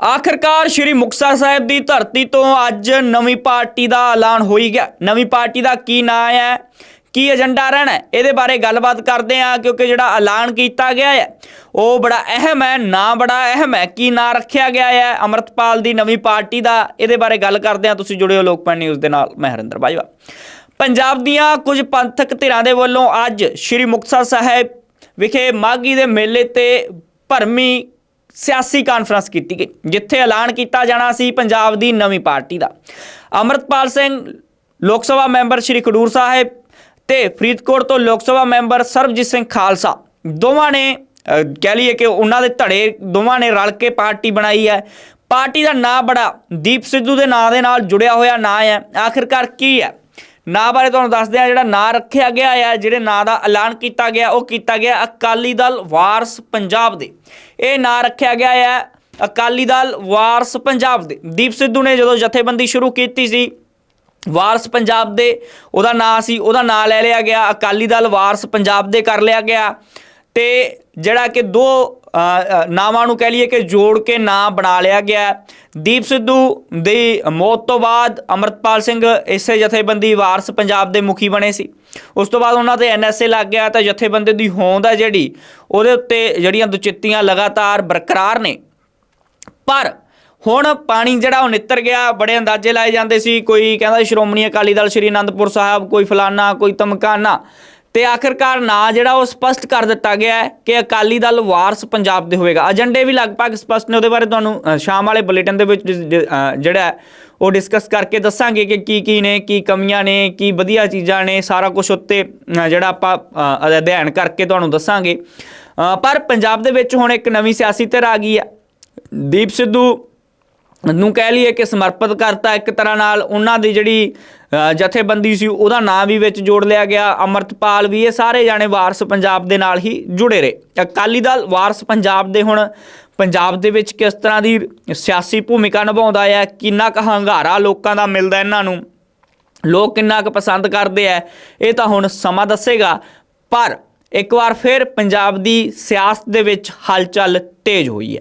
ਆਖਰਕਾਰ ਸ਼੍ਰੀ ਮੁਕਤਸਰ ਸਾਹਿਬ ਦੀ ਧਰਤੀ ਤੋਂ ਅੱਜ ਨਵੀਂ ਪਾਰਟੀ ਦਾ ਐਲਾਨ ਹੋਈ ਗਿਆ। ਨਵੀਂ ਪਾਰਟੀ ਦਾ ਕੀ ਨਾਂ ਹੈ? ਕੀ ਏਜੰਡਾ ਰਹਿਣਾ ਇਹਦੇ ਬਾਰੇ ਗੱਲਬਾਤ ਕਰਦੇ ਹਾਂ, ਕਿਉਂਕਿ ਜਿਹੜਾ ਐਲਾਨ ਕੀਤਾ ਗਿਆ ਹੈ, ਉਹ ਬੜਾ ਅਹਿਮ ਹੈ, ਨਾਂ ਬੜਾ ਅਹਿਮ ਹੈ। ਕੀ ਨਾਂ ਰੱਖਿਆ ਗਿਆ ਹੈ ਅਮਰਤਪਾਲ ਦੀ ਨਵੀਂ ਪਾਰਟੀ ਦਾ? ਇਹਦੇ ਬਾਰੇ ਗੱਲ ਕਰਦੇ ਹਾਂ। ਤੁਸੀਂ ਜੁੜੇ ਹੋ ਲੋਕਪਾਲ ਨਿਊਜ਼ ਦੇ ਨਾਲ, ਮੈਂ ਹਰਿੰਦਰ ਬਾਜਵਾ। ਪੰਜਾਬ ਦੀਆਂ ਕੁਝ ਪੰਥਕ ਧਿਰਾਂ ਦੇ ਵੱਲੋਂ ਅੱਜ ਸ਼੍ਰੀ ਮੁਕਤਸਰ ਸਾਹਿਬ ਵਿਖੇ ਮਾਗੀ ਦੇ ਮੇਲੇ ਤੇ ਭਰਮੀ ਸਿਆਸੀ ਕਾਨਫਰੰਸ ਕੀਤੀ ਗਈ, ਜਿੱਥੇ ਐਲਾਨ ਕੀਤਾ ਜਾਣਾ ਸੀ ਪੰਜਾਬ ਦੀ ਨਵੀਂ ਪਾਰਟੀ ਦਾ। ਅਮਰਤਪਾਲ ਸਿੰਘ ਲੋਕ ਸਭਾ ਮੈਂਬਰ ਸ਼੍ਰੀ ਖਡੂਰ ਸਾਹਿਬ ਤੇ ਫਰੀਦਕੋਟ ਤੋਂ ਲੋਕ ਸਭਾ ਮੈਂਬਰ ਸਰਬਜੀਤ ਸਿੰਘ ਖਾਲਸਾ, ਦੋਵਾਂ ਨੇ ਕਹਿ ਲਈਏ ਕਿ ਉਹਨਾਂ ਦੇ ਧੜੇ, ਦੋਵਾਂ ਨੇ ਰਲ ਕੇ ਪਾਰਟੀ ਬਣਾਈ ਹੈ। ਪਾਰਟੀ ਦਾ ਨਾਂ ਬੜਾ ਦੀਪ ਸਿੱਧੂ ਦੇ ਨਾਂ ਦੇ ਨਾਲ ਜੁੜਿਆ ਹੋਇਆ ਨਾਂ ਹੈ। ਆਖਿਰਕਾਰ ਕੀ ਹੈ? ਨਾਂ ਬਾਰੇ ਤੁਹਾਨੂੰ ਦੱਸਦੇ ਆ, ਜਿਹੜਾ ਨਾਂ ਰੱਖਿਆ ਗਿਆ ਹੈ ਜਿਹੜੇ ਨਾਂ ਦਾ ਐਲਾਨ ਕੀਤਾ ਗਿਆ, ਉਹ ਕੀਤਾ ਗਿਆ ਅਕਾਲੀ ਦਲ ਵਾਰਸ ਪੰਜਾਬ ਦੇ। ਇਹ ਨਾਂ ਰੱਖਿਆ ਗਿਆ ਹੈ ਅਕਾਲੀ ਦਲ ਵਾਰਸ ਪੰਜਾਬ ਦੇ। ਦੀਪ ਸਿੱਧੂ ਨੇ ਜਦੋਂ ਜਥੇਬੰਦੀ ਸ਼ੁਰੂ ਕੀਤੀ ਸੀ, ਵਾਰਸ ਪੰਜਾਬ ਦੇ, ਉਹਦਾ ਨਾਂ ਸੀ, ਉਹਦਾ ਨਾਂ ਲੈ ਲਿਆ ਗਿਆ, ਅਕਾਲੀ ਦਲ ਵਾਰਸ ਪੰਜਾਬ ਦੇ ਕਰ ਲਿਆ ਗਿਆ। ਤੇ ਜਿਹੜਾ ਕਿ ਦੋ ਨਾਵਾਂ ਨੂੰ ਕਹਿ ਲਈਏ ਕਿ ਜੋੜ ਕੇ ਨਾਂ ਬਣਾ ਲਿਆ ਗਿਆ। ਦੀਪ ਸਿੱਧੂ ਦੀ ਮੌਤ ਤੋਂ ਬਾਅਦ ਅਮਰਤਪਾਲ ਸਿੰਘ ਇਸੇ ਜਥੇਬੰਦੀ ਵਾਰਸ ਪੰਜਾਬ ਦੇ ਮੁਖੀ ਬਣੇ ਸੀ। ਉਸ ਤੋਂ ਬਾਅਦ ਉਹਨਾਂ ਤੇ ਐਨਐਸਏ ਲੱਗ ਗਿਆ ਤਾਂ ਜਥੇਬੰਦੀ ਦੀ ਹੋਂਦ ਹੈ ਜਿਹੜੀ, ਉਹਦੇ ਉੱਤੇ ਜਿਹੜੀਆਂ ਦੁਚਿੱਤੀਆਂ ਲਗਾਤਾਰ ਬਰਕਰਾਰ ਨੇ। ਪਰ ਹੁਣ ਪਾਣੀ ਜਿਹੜਾ ਉਹ ਨਿੱਤਰ ਗਿਆ, ਬੜੇ ਅੰਦਾਜ਼ੇ ਲਾਏ ਜਾਂਦੇ ਸੀ, ਕੋਈ ਕਹਿੰਦਾ ਸ਼੍ਰੋਮਣੀ ਅਕਾਲੀ ਦਲ ਸ਼੍ਰੀ ਅਨੰਦਪੁਰ ਸਾਹਿਬ, ਕੋਈ ਫਲਾਨਾ, ਕੋਈ ਤਮਕਾਨਾ। ਤੇ ਆਖਿਰਕਾਰ ਨਾਂ ਜਿਹੜਾ ਉਹ ਸਪਸ਼ਟ ਕਰ ਦਿੱਤਾ ਗਿਆ ਹੈ ਕਿ ਅਕਾਲੀ ਦਲ ਵਾਰਸ ਪੰਜਾਬ ਦੇ ਹੋਵੇਗਾ। ਏਜੰਡੇ ਵੀ ਲਗਭਗ ਸਪਸ਼ਟ ਨੇ, ਉਹਦੇ ਬਾਰੇ ਤੁਹਾਨੂੰ ਸ਼ਾਮ ਵਾਲੇ ਬੁਲੇਟਿਨ ਦੇ ਵਿੱਚ ਜਿਹੜਾ ਉਹ ਡਿਸਕਸ ਕਰਕੇ ਦੱਸਾਂਗੇ ਕਿ ਕੀ ਕੀ ਨੇ, ਕੀ ਕਮੀਆਂ ਨੇ, ਕੀ ਵਧੀਆ ਚੀਜ਼ਾਂ ਨੇ, ਸਾਰਾ ਕੁਝ ਉੱਤੇ ਜਿਹੜਾ ਆਪਾਂ ਅਧਿਐਨ ਕਰਕੇ ਤੁਹਾਨੂੰ ਦੱਸਾਂਗੇ। ਪਰ ਪੰਜਾਬ ਦੇ ਵਿੱਚ ਹੁਣ ਇੱਕ ਨਵੀਂ ਸਿਆਸੀ ਧਿਰ ਆ ਗਈ ਹੈ। ਦੀਪ ਸਿੱਧੂ ਨੂੰ ਕਹਿ ਲਈਏ ਕਿ ਸਮਰਪਿਤ ਕਰਤਾ ਇੱਕ ਤਰ੍ਹਾਂ ਨਾਲ। ਉਹਨਾਂ ਦੀ ਜਿਹੜੀ ਜਥੇਬੰਦੀ ਸੀ, ਉਹਦਾ ਨਾਂ ਵੀ ਵਿੱਚ ਜੋੜ ਲਿਆ ਗਿਆ। ਅਮਰਤਪਾਲ ਵੀ ਇਹ ਸਾਰੇ ਜਾਣੇ ਵਾਰਸ ਪੰਜਾਬ ਦੇ ਨਾਲ ਹੀ ਜੁੜੇ ਰਹੇ। ਅਕਾਲੀ ਦਲ ਵਾਰਸ ਪੰਜਾਬ ਦੇ ਹੁਣ, ਪੰਜਾਬ ਦੇ ਵਿੱਚ ਕਿਸ ਤਰ੍ਹਾਂ ਦੀ ਸਿਆਸੀ ਭੂਮਿਕਾ ਨਿਭਾਉਂਦਾ ਹੈ ਕਿੰਨਾ ਕੁ ਹੰਗਾਰਾ ਲੋਕਾਂ ਦਾ ਮਿਲਦਾ ਇਹਨਾਂ ਨੂੰ, ਲੋਕ ਕਿੰਨਾ ਕੁ ਪਸੰਦ ਕਰਦੇ ਆ, ਇਹ ਤਾਂ ਹੁਣ ਸਮਾਂ ਦੱਸੇਗਾ। ਪਰ ਇੱਕ ਵਾਰ ਫਿਰ ਪੰਜਾਬ ਦੀ ਸਿਆਸਤ ਦੇ ਵਿੱਚ ਹਲਚਲ ਤੇਜ਼ ਹੋਈ ਹੈ।